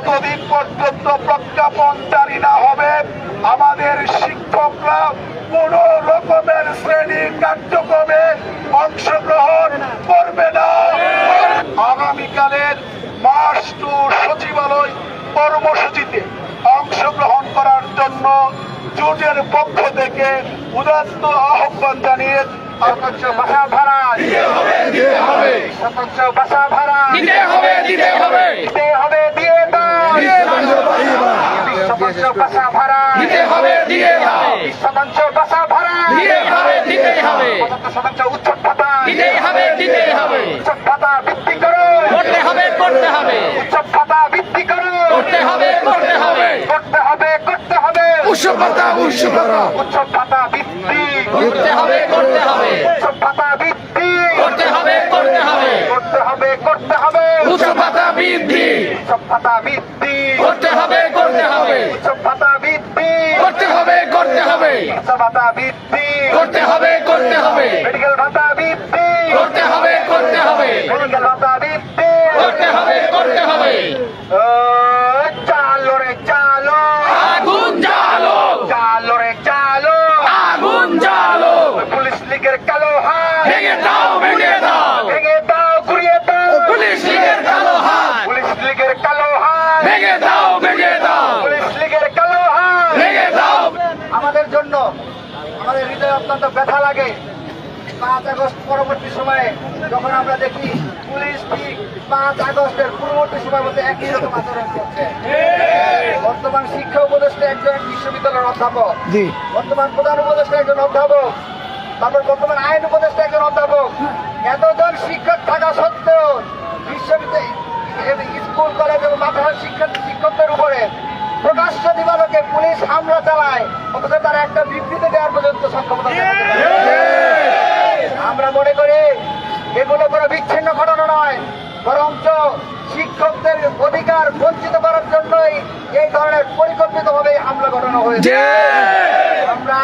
যতদিন পর্যন্ত প্রজ্ঞাপন জারি না হবে আমাদের শিক্ষকরা কোন রকমের শ্রেণি কার্যক্রমে অংশগ্রহণ করবে না। আগামীকালের মার্চ টু সচিবালয় কর্মসূচিতে অংশগ্রহণ করার জন্য জোটের পক্ষ থেকে উদাত্ত আহ্বান জানিয়ে সর্বোচ্চ ভাষা ভাড়া সর্বোচ্চ ভাষা ভাড়া দিতে হবে দিতে হবে। দিতে হবে সর্বোচ্চ ভাষা ভাড়া দিতে হবে দিয়ে সর্বোচ্চ ভাষা ভাড়া দিতে হবে দিতেই হবে সর্বোচ্চ উচ্চ ভাতা দিতেই হবে দিতেই হবে উচ্চ ভাতা বৃদ্ধি করো। করতে হবে করতে হবে উচ্চ ভাতা বৃদ্ধি করো। করতে হবে করতে হবে করতে হবে করতে হবে উৎসবতা উৎসবতা উচ্চ ভাতা বৃদ্ধি করতে হবে করতে হবে উচ্চ ভাতা বৃদ্ধি করতে হবে করতে হবে করতে হবে করতে হবে উৎসবতা উচ্চ ভাতা বৃদ্ধি করতে হবে করতে হবে। উচ্চ ভাতা বৃদ্ধি করতে হবে করতে হবে। উচ্চ ভাতা বৃদ্ধি করতে হবে করতে হবে। মেডিকেল ভাতা বৃদ্ধি করতে হবে মেডিকেল ভাতা বৃদ্ধি করতে হবে করতে হবে ও, চালো রে চালো আগুন জ্বালো চালো রে চালো আগুন জ্বালো পুলিশ লীগের কালো হাত ভেঙে দাও ভেঙে দাও ভেঙে দাও ঘুরিয়ে দাও পুলিশ লীগের কালো হাত পুলিশ লীগের কালো হাত ভেঙে দাও ভেঙে দাও পুলিশ লীগের কালো হাত ভেঙে দাও আমাদের জন্য আমাদের হৃদয় অত্যন্ত ব্যথা লাগে। পাঁচ আগস্ট পরবর্তী সময়ে যখন আমরা দেখি পুলিশ ঠিক পাঁচ আগস্টের পূর্ববর্তী সময় মধ্যে একই রকম আচরণ করছে। বর্তমান শিক্ষা উপদেষ্টা একজন বিশ্ববিদ্যালয়ের অধ্যাপক। বর্তমান প্রধান উপদেষ্টা একজন অধ্যাপক। তারপর বর্তমান আইন উপদেষ্টা একজন অধ্যাপক। এতজন শিক্ষক থাকা সত্ত্বেও বিশ্ববিদ্যালয় স্কুল কলেজ এবং মাদ্রাসার শিক্ষক শিক্ষকদের উপরে প্রকাশ্য দিবালোকে পুলিশ হামলা চালায়। অথচ একটা বিবৃতি দেওয়ার পর্যন্ত সক্ষমতা। আমরা মনে করি এগুলো কোনো বিচ্ছিন্ন ঘটনা নয় বরঞ্চ শিক্ষকদের অধিকার বঞ্চিত করার জন্যই এই ধরনের পরিকল্পিতভাবে হামলা ঘটানো হয়েছে আমরা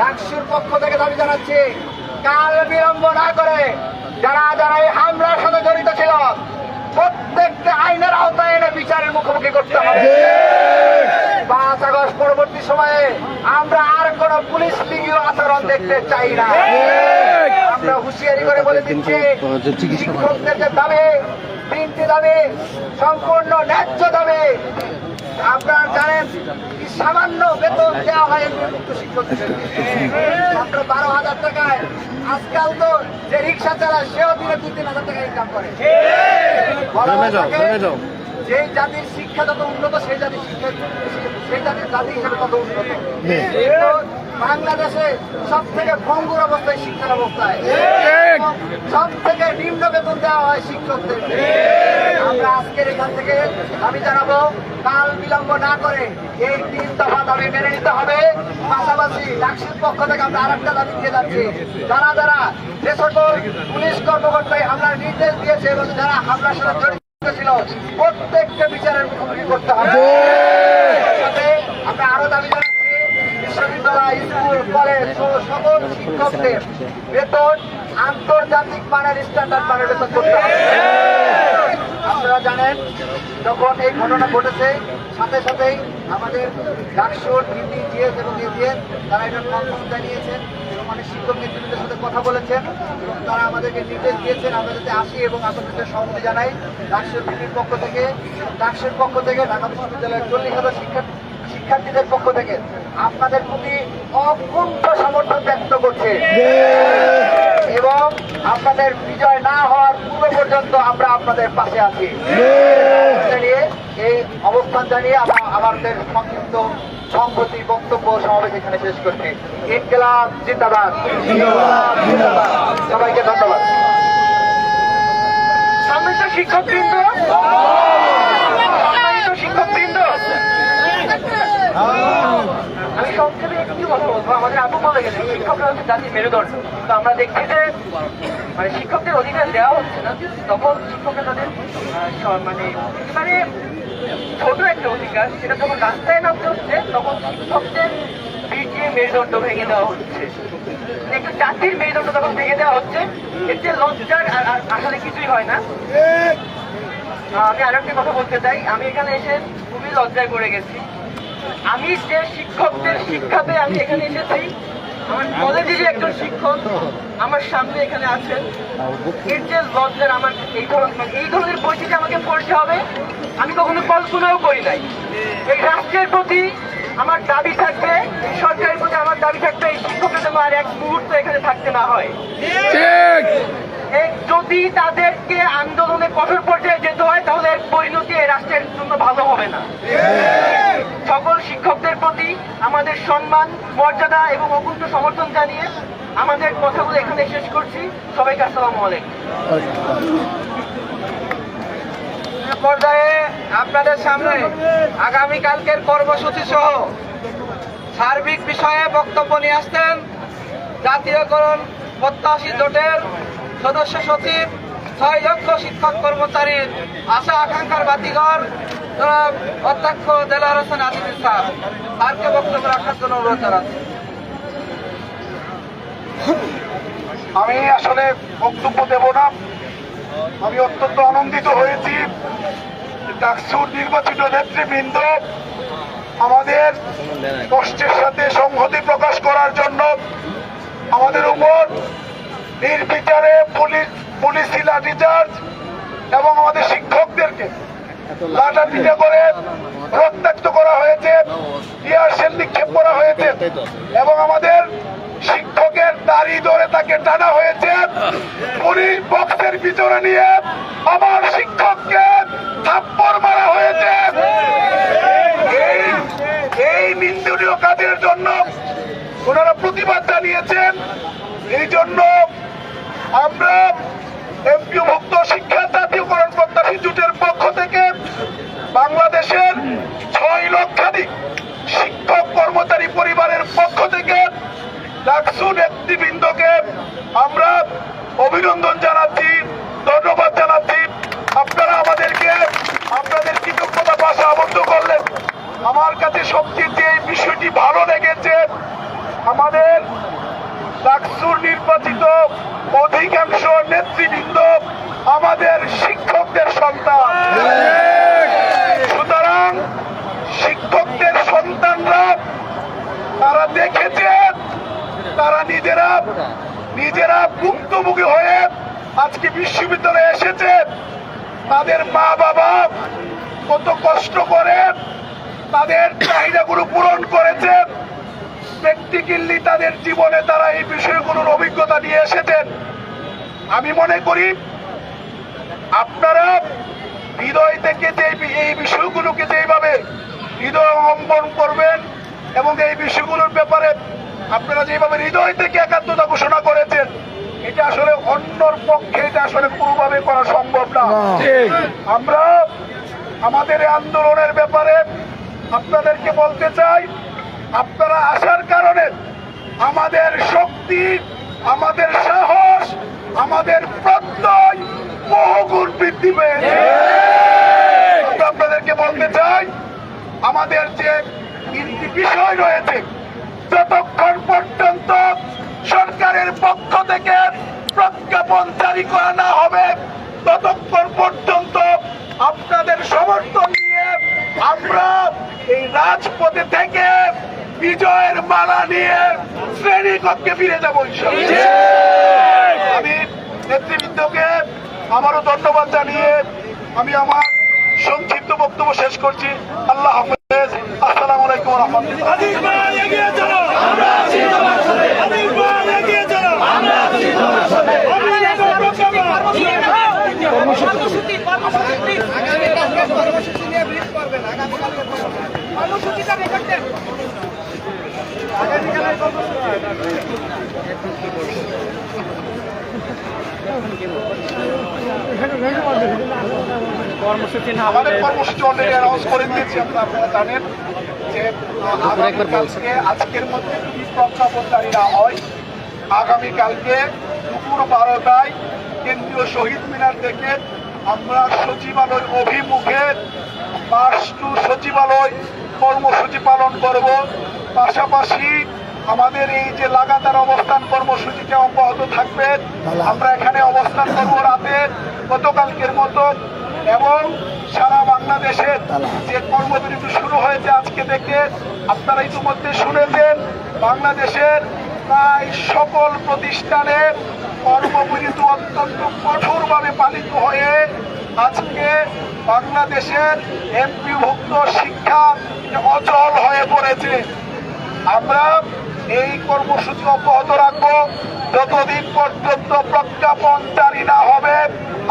ডাকসুর পক্ষ থেকে দাবি জানাচ্ছি কাল বিলম্ব না করে যারা যারা এই হামলার সাথে জড়িত ছিল প্রত্যেকটা আইনের আওতায় এনে বিচারের মুখোমুখি করতে হবে। পাঁচ আগস্ট পরবর্তী সময়ে আমরা আর কোন পুলিশ লিঙ্গীয় আচরণ দেখতে চাই না। আমরা হুঁশিয়ারি করে বলে দিচ্ছি শিক্ষকদের দাবি তিনটি দাবি সম্পূর্ণ ন্যায্য দাবি আপনারা জানেন কি সামান্য বেতন দেওয়া হয় শিক্ষকদেরকে মাত্র বারো হাজার টাকায় আজকাল তো যে রিক্সা চালায় সেও দিনে দু তিন হাজার টাকা ইনকাম করে। যেই জাতির শিক্ষা যত উন্নত সেই জাতির শিক্ষা সেই জাতির জাতি হিসেবে তত উন্নত। বাংলাদেশে সব থেকে ভঙ্গুর অবস্থায় শিক্ষার অবস্থায়। সব থেকে নিম্ন বেতন দেওয়া হয় শিক্ষকদের। আমরা আজকের এখান থেকে দাবি জানাব কাল বিলম্ব না করে এই তিন দফা দাবি মেনে নিতে হবে। পাশাপাশি ডাকসির পক্ষ থেকে আমরা আরেকটা দাবি দিয়ে যাচ্ছি। যারা যারা যে সকল পুলিশ কর্মকর্তায় হামলার নির্দেশ দিয়েছে এবং যারা হামলার সাথে জড়িত ছিল প্রত্যেককে বিচারের মুখোমুখি করতে হবে সাথে আমরা আরও দাবি জানাচ্ছি বিশ্ববিদ্যালয় স্কুল কলেজ ও সকল শিক্ষকদের বেতন আন্তর্জাতিক মানের স্ট্যান্ডার্ড মানের বেতন করতে হবে। আপনারা জানেন যখন এই ঘটনা ঘটেছে সাথে সাথেই আমাদের ডাকসুর ডিপি জিএস এবং এজিএস তারা এটা কনফার্ম জানিয়েছেন এবং অনেক শিক্ষক নেতৃত্বের সাথে কথা বলেছেন এবং তারা আমাদেরকে নির্দেশ দিয়েছেন। আমরা যাতে আসি এবং আপনাদের সহমতি জানাই। ডাকসুর ডিপির পক্ষ থেকে ডাকসুর পক্ষ থেকে ঢাকা বিশ্ববিদ্যালয়ের চল্লিশ হাজার শিক্ষার্থী শিক্ষার্থীদের পক্ষ থেকে আপনাদের প্রতি অকুণ্ঠ সমর্থন ব্যক্ত করছে। এবং আপনাদের বিজয় না হওয়ার পূর্ব পর্যন্ত আমরা আপনাদের পাশে আছি। জানিয়ে এই অবস্থান জানিয়ে আমরা আমাদের সংক্ষিপ্ত সংহতি বক্তব্য সমাবেশ এখানে শেষ করছি। ইনকেলাব জিন্দাবাদ। সবাইকে ধন্যবাদ। সম্মিলিত শিক্ষকবৃন্দ। সম্মানিত আমি জাতির মেরুদণ্ড মানে মানে হচ্ছে, তখন মেরুদণ্ড ভেঙে দেওয়া হচ্ছে। একটা জাতির মেরুদণ্ড তখন ভেঙে দেওয়া হচ্ছে, এর যে লজ্জার আসলে কিছুই হয় না। আমি আরেকটি কথা বলতে চাই। আমি এখানে এসে খুবই লজ্জায় পড়ে গেছি। আমি যে শিক্ষকদের শিক্ষাতে আমি এখানে এসেছি আমার কলেজেরই একজন শিক্ষক আমার সামনে এখানে আছেন এর যে লজ্জার আমার এই ধরনের এই ধরনের পরিস্থিতি আমাকে পড়তে হবে আমি কখনো কল্পনাও করি নাই। এই রাষ্ট্রের প্রতি আমার দাবি থাকবে সরকারের প্রতি আমার দাবি থাকবে এই শিক্ষকরা যেন আর এক মুহূর্ত এখানে থাকতে না হয়। যদি তাদেরকে আন্দোলনে কঠোর পর্যায়ে যেতে হয় তাহলে এর পরিণতি এই রাষ্ট্রের জন্য ভালো হবে না। আমাদের সম্মান, মর্যাদা এবং অকুণ্ঠ সমর্থন জানিয়ে আমাদের কথাগুলো এখানে শেষ করছি। সবাইকে আসসালামু আলাইকুম। পর্যায়ে আপনাদের সামনে আগামী কালকের কর্মসূচি সহ সার্বিক বিষয়ে বক্তব্য নিয়ে আসতেন জাতীয়করণ প্রত্যাশী জোটের সদস্য সচিব, ছয় লক্ষ শিক্ষক কর্মচারীর আশা আকাঙ্ক্ষার বাতিঘর অধ্যক্ষ দেলার হোসেন ইসলাম তারকে বক্তব্য রাখার জন্য অনুরোধ জানাচ্ছি। আমি আসলে বক্তব্য দেব না। আমি অত্যন্ত আনন্দিত হয়েছি ডাকসুর নির্বাচিত নেতৃবৃন্দ আমাদের কষ্টের সাথে সংহতি প্রকাশ করার জন্য আমাদের উপর নির্বিচারে পুলিশ, পুলিশি লাঠিচার্জ এবং আমাদের শিক্ষকদেরকে লাঠাপিটা করে প্রত্যাক্ত করা হয়েছে, টিয়ার সেল নিক্ষেপ করা হয়েছে, এবং আমাদের শিক্ষকের দাড়ি ধরে তাকে টানা হয়েছে। পুলিশ বক্সের ভিতরে নিয়ে আমার শিক্ষককে থাপ্পড় মারা হয়েছে। এই নিন্দনীয় কাজের জন্য ওনারা প্রতিবাদ জানিয়েছেন। এই জন্য আমরা এমপিভুক্ত শিক্ষা জাতীয়করণ প্রত্যাশী জোটের পক্ষ থেকে বাংলাদেশের ছয় লক্ষাধিক শিক্ষক কর্মচারী পরিবারের পক্ষ থেকে ডাকসু নেতৃবৃন্দকে আমরা অভিনন্দন জানাচ্ছি ধন্যবাদ জানাচ্ছি আপনারা আমাদেরকে আপনাদের কৃতজ্ঞতা ভাষা আবদ্ধ করলেন আমার কাছে সবচেয়ে যে বিষয়টি ভালো লেগেছে আমাদের ডাকসুর নির্বাচিত অধিকাংশ নেতৃবৃন্দ আমাদের শিক্ষকদের সন্তান সুতরাং শিক্ষকদের সন্তানরা তারা দেখেছে তারা নিজেরা নিজেরা ভুক্তভোগী হয়ে আজকে বিশ্ববিদ্যালয়ে এসেছে। তাদের মা বাবা কত কষ্ট করে তাদের চাহিদাগুলো পূরণ করেছে। প্র্যাকটিক্যালি তাদের জীবনে তারা এই বিষয়গুলোর অভিজ্ঞতা নিয়ে এসেছেন। আমি মনে করি আপনারা হৃদয় থেকে যে এই বিষয়গুলোকে যেভাবে হৃদয় অবলম্বন করবেন এবং এই বিষয়গুলোর ব্যাপারে আপনারা যেভাবে হৃদয় থেকে একাত্মতা ঘোষণা করেছেন এটা আসলে অন্যর পক্ষে এটা আসলে কোনোভাবে করা সম্ভব না। ঠিক। আমরা আমাদের আন্দোলনের ব্যাপারে আপনাদেরকে বলতে চাই আপনারা আসার কারণে আমাদের শক্তি আমাদের সাহস আমাদের প্রত্যয় বহুগুণ বৃদ্ধি পেয়েছে। আমরা আপনাদেরকে বলতে চাই আমাদের যে তিনটি বিষয় রয়েছে যতক্ষণ পর্যন্ত সরকারের পক্ষ থেকে প্রজ্ঞাপন জারি করা না হবে ততক্ষণ পর্যন্ত আপনাদের সমর্থন নিয়ে আমরা এই রাজপথে থেকে বিজয়ের মালা নিয়ে শ্রেণীকক্ষে ফিরে যাব আমি নেতৃবৃন্দকে আমারও ধন্যবাদ জানিয়ে আমি আমার সংক্ষিপ্ত বক্তব্য শেষ করছি। আল্লাহ হাফেজ। আসসালামু আলাইকুম রহমতুল্লাহ আদিল ভাই এগিয়ে চলো আমরা আছি তোমার সাথে আদিল ভাই এগিয়ে চলো আমরা আছি তোমার সাথে অভিনন্দন প্রজ্ঞাপন কর্মসূচি কর্মসূচি কর্মসূচি নিয়ে ব্রিফ করবেন আগামীকালকে কর্মসূচিটা রেকর্ড দেন আমাদের কর্মসূচি অলরেডি অ্যানাউন্স করে দিয়েছি আপনারা আপনারা জানেন যে আগামীকালকে আজকের মধ্যে যদি প্রজ্ঞাপন না হয় আগামীকালকে দুপুর বারোটায় কেন্দ্রীয় শহীদ মিনার থেকে আমরা সচিবালয় অভিমুখে পাঁচ টু সচিবালয় কর্মসূচি পালন করব। পাশাপাশি আমাদের এই যে লাগাতার অবস্থান কর্মসূচিটা অব্যাহত থাকবে, আমরা এখানে অবস্থান করব রাতে গতকালকের মতো এবং সারা বাংলাদেশের যে কর্মবিরতি শুরু হয়েছে আজকে থেকে আপনারা ইতিমধ্যে শুনেছেন বাংলাদেশের প্রায় সকল প্রতিষ্ঠানের কর্মবিরতি অত্যন্ত কঠোরভাবে পালিত আজকে বাংলাদেশের এমপিভুক্ত শিক্ষা অচল হয়ে পড়েছে। আমরা এই কর্মসূচি অব্যাহত রাখব। যতদিন পর্যন্ত প্রজ্ঞাপন জারি না হবে,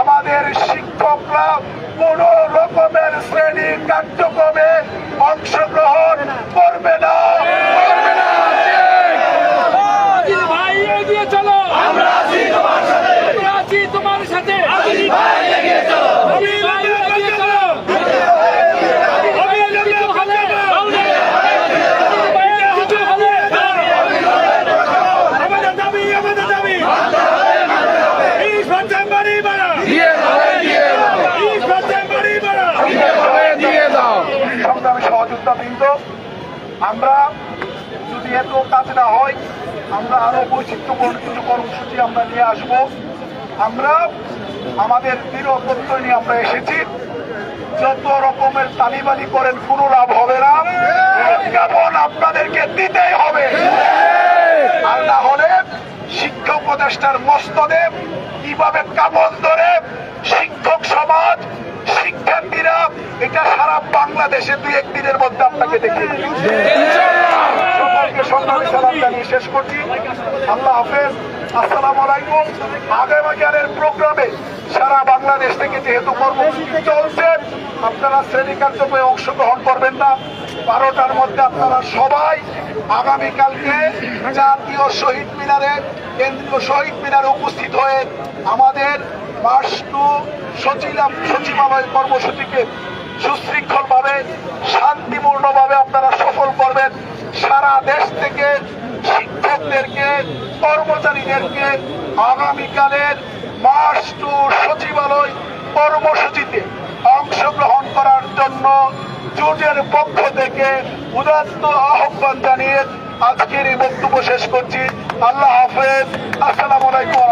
আমাদের শিক্ষকরা কোন রকমের শ্রেণি কার্যক্রমে অংশগ্রহণ করবে না ভাই এগিয়ে চলো আমরা আছি তোমার সাথে আমরা আছি তোমার সাথে ভাই এগিয়ে চলো আমি ভাই এগিয়ে চলো আমি এগিয়ে হলে কিছু হলে আমাদের দাবি আমাদের দাবি বিশ পার্সেন্ট বাড়ি বাড়া দিয়ে দাও দিয়ে দাও বিশ পার্সেন্ট বাড়ি বাড়া দিয়ে দাও দিয়ে দাও সংগ্রামী সহযোদ্ধা বৃন্দ আমরা যদি এত কাজ না হয়, আমরা আরও বৈচিত্র্যপূর্ণ কিছু কর্মসূচি আমরা নিয়ে আসব। আমরা আমাদের দৃঢ় প্রত্যয় নিয়ে আমরা এসেছি। যত রকমের তালিবালি করেন, কোনো লাভ হবে না। প্রজ্ঞাপন আপনাদেরকে দিতেই হবে। আর না হলে শিক্ষা উপদেষ্টার মস্তদেব কীভাবে কামন ধরে শিক্ষক সমাজ শিক্ষার্থীরা, এটা সারা বাংলাদেশে দুই একদিনের মধ্যে আপনাকে দিবে সকলকে সংগ্রামী সালাম শেষ করছি। আল্লাহ হাফেজ। আসসালামু আলাইকুম। আগামীকালের প্রোগ্রামে সারা বাংলাদেশ থেকে যেহেতু কর্মসূচি চলছে আপনারা শ্রেণি কার্যক্রমে অংশগ্রহণ করবেন না। বারোটার মধ্যে আপনারা সবাই আগামীকালকে জাতীয় শহীদ মিনারে, কেন্দ্রীয় শহীদ মিনারে উপস্থিত হয়ে আমাদের মাস টু সচিবালয় কর্মসূচিকে সুশৃঙ্খলভাবে, শান্তিপূর্ণভাবে আপনারা সফল করবেন। সারা দেশ থেকে শিক্ষকদেরকে, কর্মচারীদেরকে আগামীকালের মার্চ টু সচিবালয় কর্মসূচিতে অংশগ্রহণ করার জন্য জোটের পক্ষ থেকে উদাত্ত আহ্বান জানিয়ে আজকের এই বক্তব্য শেষ করছি। আল্লাহ হাফেজ। আসসালাম আলাইকুম